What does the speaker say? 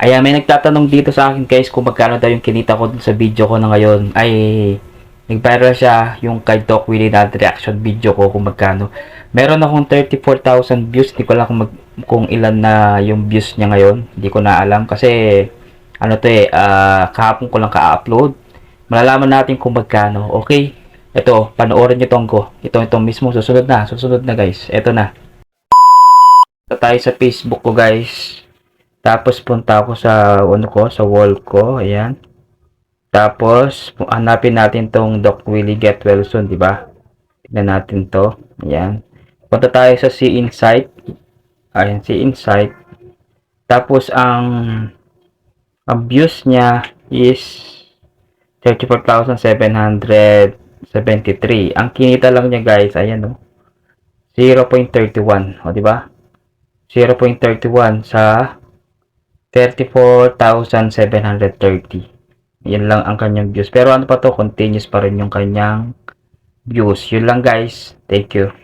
Ayan, may nagtatanong dito sa akin guys kung magkano daw yung kinita ko sa video ko na ngayon. Ay, nag-viral siya yung kay Doc Willie na reaction video ko kung magkano. Meron akong 34,000 views. Hindi ko alam kung, mag- kung ilan na yung views niya ngayon. Hindi ko na alam kasi ano to eh, ah, kahapon ko lang ka-upload. Malalaman natin kung magkano. Okay? Ito, panoorin nyo tong ko. Ito, ito mismo. Susunod na. Susunod na guys. Ito na. Ito tayo sa Facebook ko guys. Tapos punta ako sa ano ko, sa wall ko, ayan. Tapos hanapin natin tong Doc Willie Get Well Soon, di ba? Tingnan natin to. Ayan. Punta tayo sa See Insight. Ayan, See Insight. Tapos ang views niya is 34,773. Ang kinita lang niya guys, ayan oh. 0.31, o di ba? 0.31 sa 34,730. Yan lang ang kanyang views. Pero ano pa to, continuous pa rin yung kanyang views. Yun lang guys. Thank you.